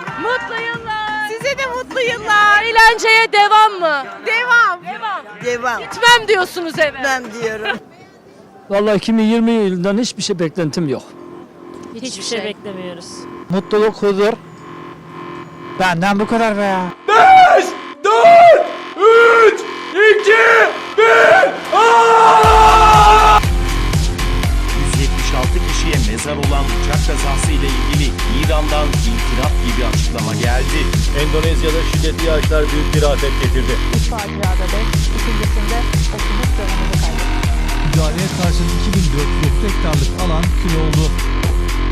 Mutlu yıllar. Size de mutlu yıllar. Eğlenceye devam mı? Devam. Devam. Devam. Gitmem diyorsunuz eve. Ben diyorum. Vallahi 2020 yılından hiçbir şey beklentim yok. Hiçbir şey beklemiyoruz. Mutluluk, huzur. Benden bu kadar be ya. 176 kişiye mezar olan uçak kazası ile ilgili İran'dan itiraf gibi açıklama geldi. Endonezya'da şiddetli yağışlar büyük bir afet getirdi. müdahaleye karşı 2400 hektarlık alan kül oldu.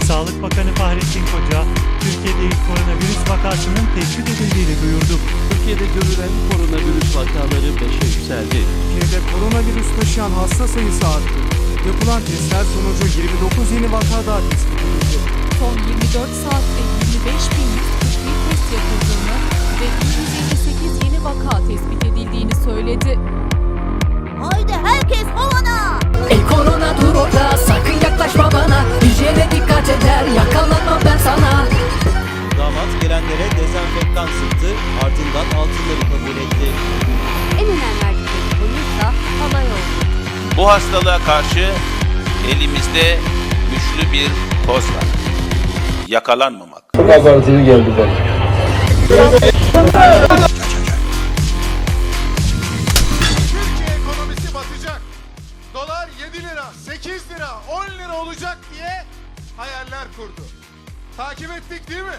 Sağlık Bakanı Fahrettin Koca, Türkiye'de ilk koronavirüs vakasının tespit edildiğini duyurdu. Türkiye'de görülen koronavirüs vakaları 5'e yükseldi. Türkiye'de koronavirüs taşıyan hasta sayısı arttı. Yapılan testler sonucu 29 yeni vaka daha tespit edildi. Son 24 saatte 25.141 test yapıldığını ve 158 yeni vaka tespit edildiğini söyledi. Haydi herkes havana. Ey korona dur orada sakın yaklaşma bana Hijyene dikkat eder yakalanmam ben sana Damat gelenlere dezenfektan sıktı ardından altınları kabul etti. En önem verdikleri konuysa halay oldu. Bu hastalığa karşı elimizde güçlü bir koz var. Yakalanmamak. Türkiye ekonomisi batacak. Dolar 7 lira, 8 lira, 10 lira olacak diye hayaller kurdu. Takip ettik değil mi?